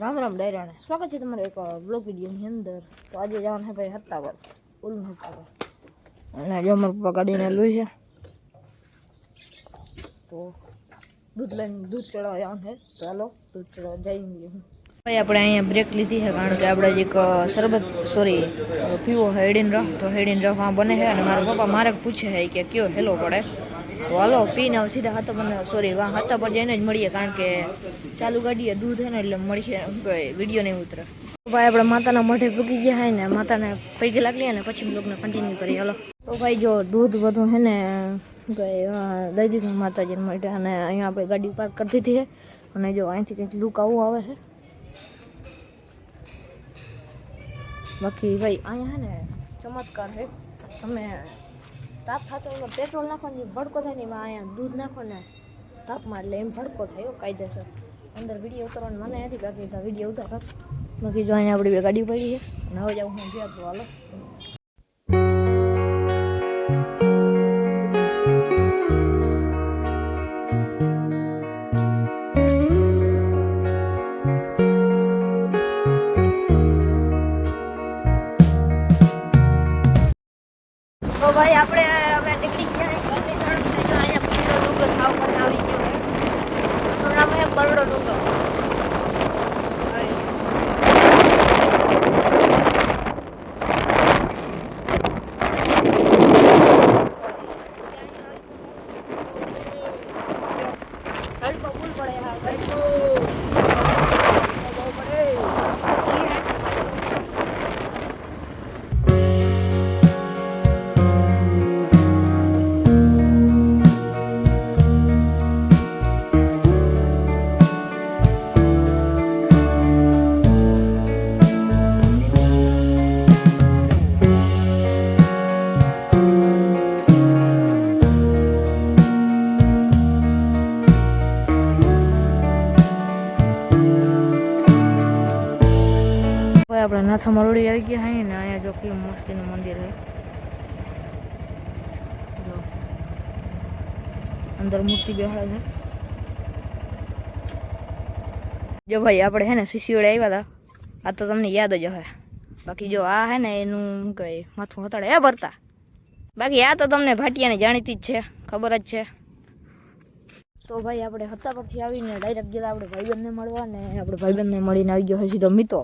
राम राम डायराने स्वागत है तुम्हारे एक ब्लॉग वीडियो के अंदर तो आज जाना है भाई हत्ता पर उल हत्ता पर मैंने जो मेरे पापा गाड़ी लुई है तो दूध लाइन दूध चढ़ा जान है तो चलो दूध चढ़ा जाएंगे भाई अपने अँ ब्रेक ली थी है कारण के अपने एक शरबत सॉरी पीवो हेडिन रह तो हेडिन रह वहाँ बने है मारे पापा मारे पूछे है कि क्यों हेलो पड़े तो हलो पी सीधा हाथों पर सॉरी वहाँ हाथों पर जाइने मड़िए कारण के चालू गाड़ी है दूध है ना मतलब मरी वीडियो नहीं उतरे तो भाई अपना माता ने मढी फुकी गया है ना माता ने पइग लाग लिया ना પછી બ્લોગ ને કન્ટીન્યુ કરી હાલો તો ભાઈ જો દૂધ બધું હે ને ગઈ દઈજી માં માતાજી ને મઢા ને અહીંયા આપણે ગાડી પાર્ક કરી દીધી અને જો અહીંથી કઈક લુક આવો આવે છે બકી ભાઈ આયા ને ચમત્કાર હે અમે ताप થતોનો પેટ્રોલ નાખો ને બડકો થઈ ને આયા દૂધ નાખો ને ताप માં લેમ ફડકો થયો કાયદા છે અંદર વિડીયો ઉતારવાની મને હતી બાકી તો વિડીયો ઉતારો બાકી જો અહીંયા આપણી બે ગાડી પડી છે અને હવે જાઉં હું ગયા તો હાલો ભાઈ આપણે Welcome. આપણે નાથા મરોડી આવી ગયા હૈ ને અહીંયા જો કેવું મસ્તીનું મંદિર હે અંદર મૂર્તિ બેહાડે છે જો ભાઈ આપણે હે ને શીશી વડે આવ્યા હતા આ તો તમને યાદ જ હે બાકી જો આ હે ને એનું કંઈ માથું હતાડે એ ભરતા બાકી આ તો તમને ભાટિયાની જાણીતી જ છે ખબર જ છે તો ભાઈ આપણે હતા પરથી આવીને ડાયરેક્ટ ગયા આપણે ભાઈબંધને મળવા ને આપણે ભાઈબંધને મળીને આવી ગયો હજી તો મિત્રો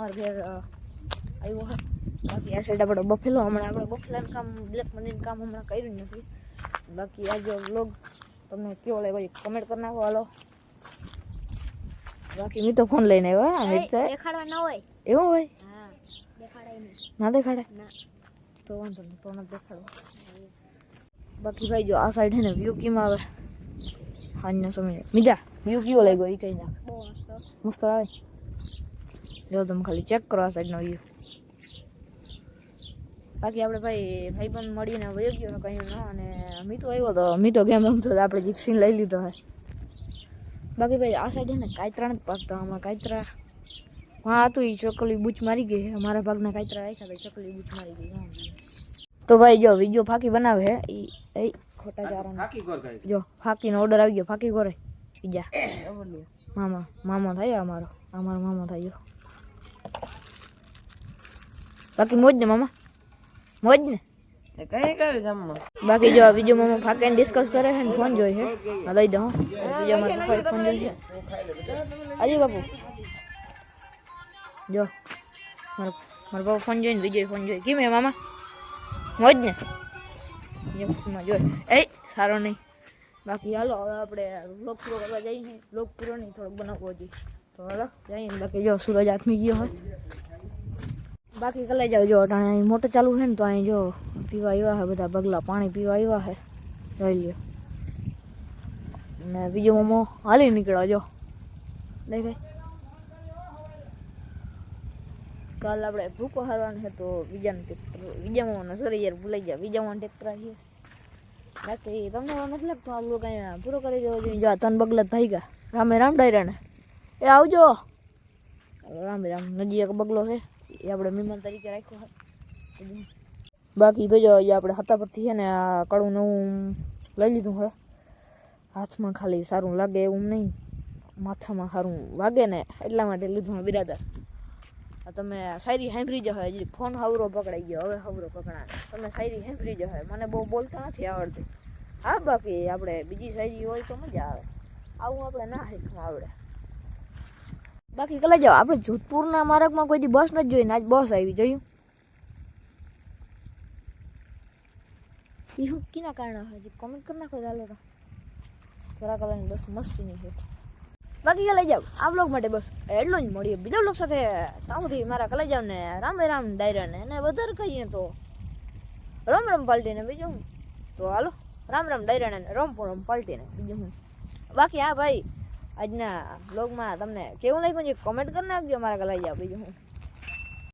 અમારા ઘેર આવ્યો હા બાકી આ સાઈડ આપણો બફેલો હમણાં આપણે બફેલાનું કામ બ્લેક મની કામ હમણાં કર્યું નથી બાકી આજે વ્લોગ તમને કેવો લાગ્યો ભાઈ કમેન્ટ કરી નાખો હાલો બાકી મેં તો ફોન લઈને આવ્યો હા મિત દેખાડવા ન હોય એવું હોય હા દેખાડાય ના દેખાડે ના તો વાંધો નહીં તો ન દેખાડો બાકી ભાઈ જો આ સાઈડ હે ને વ્યૂ કેમ આવે હાજના સમય મીજા વ્યૂ કેવો લાગ્યો એ કઈ નાખ બહુ મસ્ત આવે લ્યો દમ ઘલેચક ક્રોસ આદ નો યુ બાકી આપણે ભાઈ ભાઈબન મડીને વય ગયો ને કઈ નો અને અમિતો આવ્યો તો અમિતો ગેમ રમતો આપડે જિખસી લઈ લીધો હૈ બાકી ભાઈ આ સાઈડે ને કાયત્રા જ પાકતો અમાર કાયત્રા હા આ તો ઈ ચકલી બુચ મારી ગઈ છે મારા ભાગના કાયત્રા રાખ્યા તો ચકલી બુચ મારી ગઈ તો ભાઈ જો વિડિયો ફાકી બનાવે હે ઈ એ ખોટા જાનો ફાકી ગોર કાઈ જો ફાકી નો ઓર્ડર આવી ગયો ફાકી ગોરે ઈ જા મામા મામો થાય અમારો અમારો મામો થાય જો બાકી મોજ ને મામા મોજ ને કઈ કયું jo બાકી જો બીજો મામા ફાકે ડિસ્કસ કરે છે ને ફોન જોઈ છે હા લઈ દઉં બીજો મારો ફોન જોઈ babu. Jo. Mar mar babu phone બાપુ ફોન જોઈને બીજો ફોન જોઈ કેમ એ મામા મોજ ને જોઈ એ સારો નહીં બાકી હાલો હવે આપણે બ્લોક પૂરો કરવા જઈએ બ્લોક પૂરો નહીં થોડોક બનાવવો જોઈએ तो हलो जाइए बाकी जो सूरज आत्मी गो है बाकी कल जाओ जो हटाने मोटर चालू है तो आई जो पीवा आया है बता बगला पानी पीवा आया है चलिए मैं भी जो मोमो हाल ही निकला जो देखे कल अपने भूख हरवान है तो विजन ट्रैक्टर विजय मोमो ना सर यार बुलाई जा विजय मोमो ट्रैक्टर है बाकी तुम तो मतलब तो आप लोग पूरा कर दो जो तन बगलत भाई का रामे राम डायरन ए आओ जो राम राम नजी एक बगलो है એ આપણે મહેમાન તરીકે રાખ્યો બાકી ભેજો એ આપણે હતા પરથી છે ને આ કડું નવું લઈ લીધું હવે હાથમાં ખાલી સારું લાગે એવું નહીં માથામાં સારું વાગે ને એટલા માટે લીધું બિરાદર તમે સાયરી સાંભળી જશે હજી ફોન હવરો પકડાઈ ગયો હવે હવરો પકડાય તમે શાયરી સાંભળી હોય મને બહુ બોલતા નથી આવડતી હા બાકી આપણે બીજી સાયરી હોય તો મજા આવે આવું આપણે ના શીખવા આવડે બાકી કલા જાઓ આપણે જોધપુરના માર્ગમાં કોઈ બસ નથી જોઈને આજ બસ આવી જોયું સિંહ કીના કારણે હજી કોમેન્ટ કરી નાખો ચાલો તો થોડા કલાકની બસ મસ્તીની છે બાકી કલાઈ જાવ આ બ્લોગ માટે બસ એટલો જ મળીએ બીજા બ્લોગ સાથે તામથી મારા કલાઈ જાવ ને રામે રામ ડાયરાને એને વધારે કહીએ તો રામ રામ પાલટીને બીજું તો હાલો રામ રામ ડાયરાને રામ રામ પાલટીને બીજું હું બાકી હા ભાઈ આજના બ્લોગમાં તમને કેવું લાગ્યું છે કોમેન્ટ કરી નાખજો મારા કલાઈ જાવ બીજું હું